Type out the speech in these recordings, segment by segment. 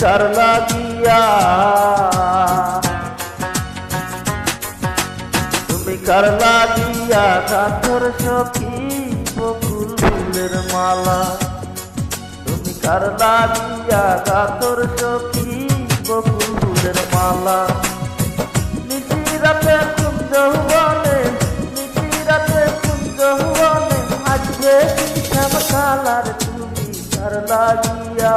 কার লাগিয়া। তুমি কার লাগিয়া কাঠর সখী বকুল ফুলের মালা? তুমি কার লাগিয়া কাঠর সখী বকুল ফুলের মালা? নিশি রাতে কুঞ্জ বনে নিশি রাতে কুঞ্জ বনে আজকে সব কালার তুমি কার লাগিয়া?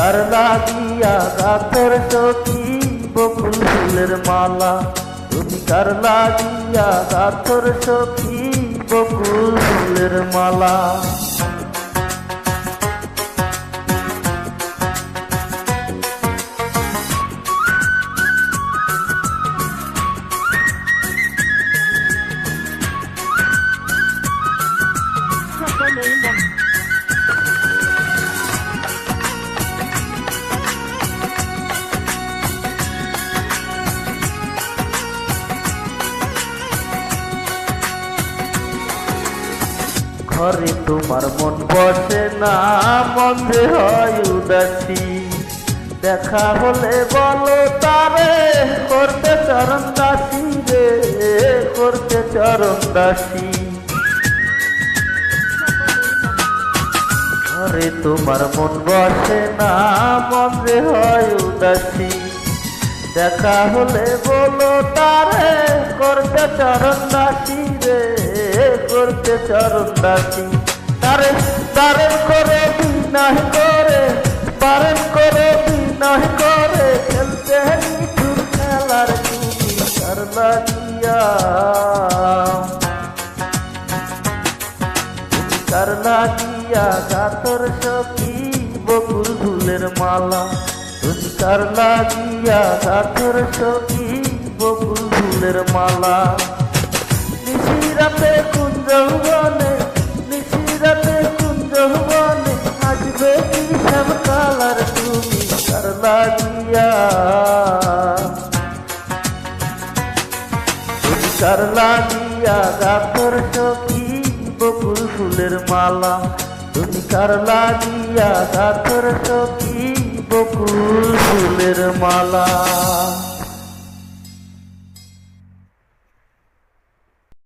তুমি কার লাগিয়া গাথর সখী বকুল ফুলের মালা। তুমি কার লাগিয়া গাথর সখী বকুল ফুলের মালা। ঘরে তোমার মন বসে না, মন হয় উদাসী। দেখা হলে বলো তারে, করতে চরণ দাসী রে, করতে চরণ দাসী। ঘরে তোমার মন বসে না, মন হয় উদাসী। দেখা হলে বলো তারে, করতে চরণ দাসী রে করতে চরণ দাসী তারে তারেন করে বিনয় করে পারেন করে বিনয় করে, খেলতে খেলার তুমি গাতর বকুল ফুলের মালা। তুমি কার লাগিয়া গাতর সখী বকুল ফুলের মালা। কুঞ্জ বনে নিশিরাতে কুঞ্জ বনে আসবে কি সব কালার তুমি কার লাগিয়া? তুমি কার লাগিয়া গাতর সখী, বকুল ফুলের মালা। তুমি কার লাগিয়া গাতর সখী, বকুল ফুলের মালা।